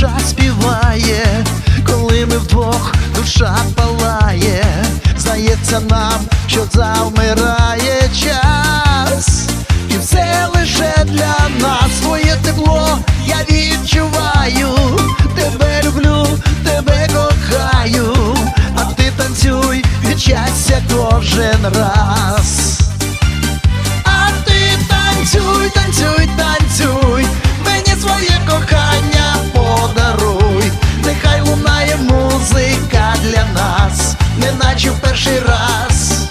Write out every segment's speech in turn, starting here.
душа співає, коли ми вдвох душа палає, здається нам, що завмирає час, і все лише для нас, твоє тепло я відчуваю, тебе люблю, тебе кохаю, а ти танцюй від щастя кожен раз. А ти танцюй, танцюй, танцюй, неначе в перший раз.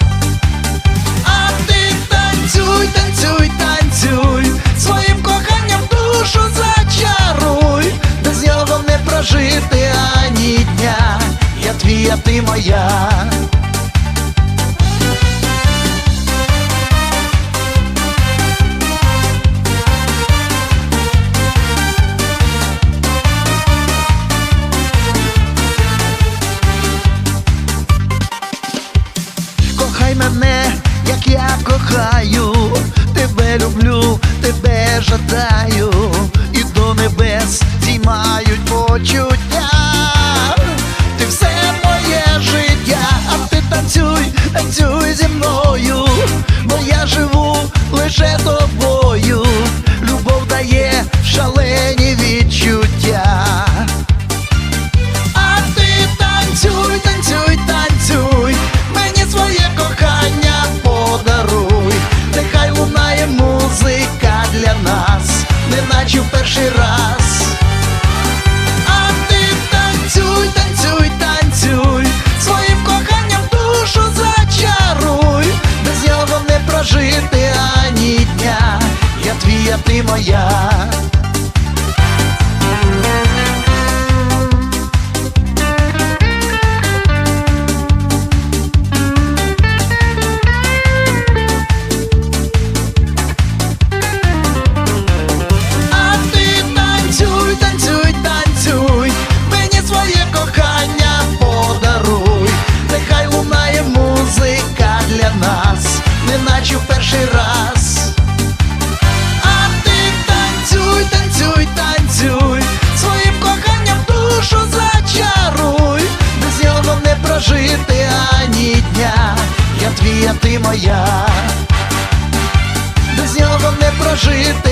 А ти танцюй, танцюй, танцюй, своїм коханням душу зачаруй, без нього не прожити ані дня, я твій, а ти моя. Неначе в перший раз. А ти танцюй, танцюй, танцюй, своїм коханням душу зачаруй, без нього не прожити ані дня, я твій, а ти моя. Моя. Без нього не прожити